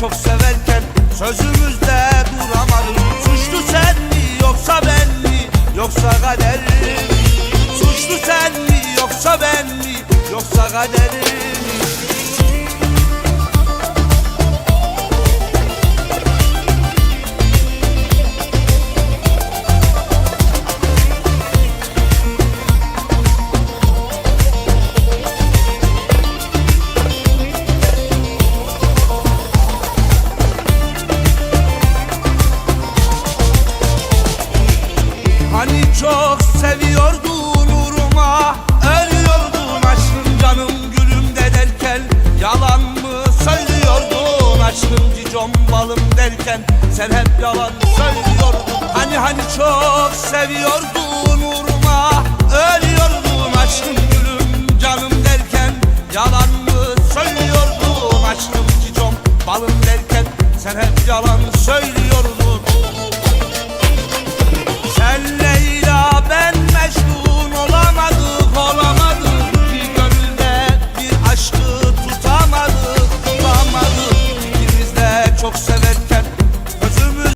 çok severken Sözümüzde duramadım Suçlu sen mi yoksa ben mi Yoksa kader mi? Suçlu sen mi yoksa ben mi Yoksa kader mi? Hani çok seviyordun uğruma. Ölüyordun aşkım canım gülüm de derken. Yalan mı söylüyordun aşkım cicom balım derken. Sen hep yalan söylüyordun. Hani hani çok seviyordun uğruma. Ölüyordun aşkım gülüm canım derken. Yalan mı söylüyordun aşkım cicom balım derken. Sen hep yalan söylüyordun çok severken